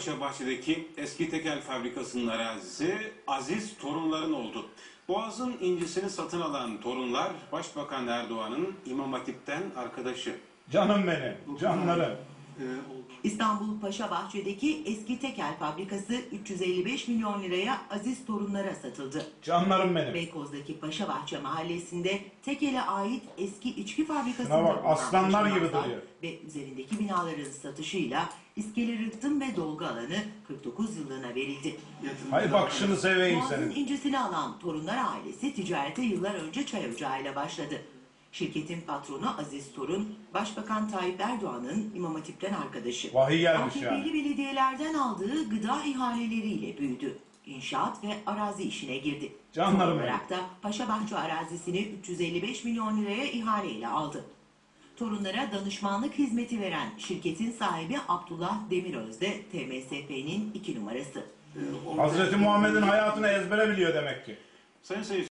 Paşabahçe'deki eski tekel fabrikasının arazisi Aziz torunların oldu. Boğaz'ın incisini satın alan torunlar Başbakan Erdoğan'ın İmam Hatip'ten arkadaşı. Canım benim, canlarım. İstanbul Paşabahçe'deki eski tekel fabrikası 355 milyon liraya Aziz torunlara satıldı. Canlarım benim. Beykoz'daki Paşabahçe mahallesinde tekele ait eski içki fabrikasında Şuna bak, bulunan aslanlar gibi duruyor. Ve üzerindeki binaların satışıyla iskele rıhtım ve dolgu alanı 49 yıllığına verildi. Hay bakışını seveyim Boğaz'ın senin. incisini alan torunlar ailesi ticarete yıllar önce çay ocağıyla başladı. Şirketin patronu Aziz Torun, Başbakan Tayyip Erdoğan'ın İmam Hatip'ten arkadaşı. Vahiy gelmiş AKP'li yani. belediyelerden aldığı gıda ihaleleriyle büyüdü. İnşaat ve arazi işine girdi. Canlarım Son olarak da Paşabahçe arazisini 355 milyon liraya ihaleyle aldı. Torunlara danışmanlık hizmeti veren şirketin sahibi Abdullah Demiröz de TMSF'nin iki numarası. Hazreti Muhammed'in hayatını ezbere biliyor demek ki. Sayın seyirciler,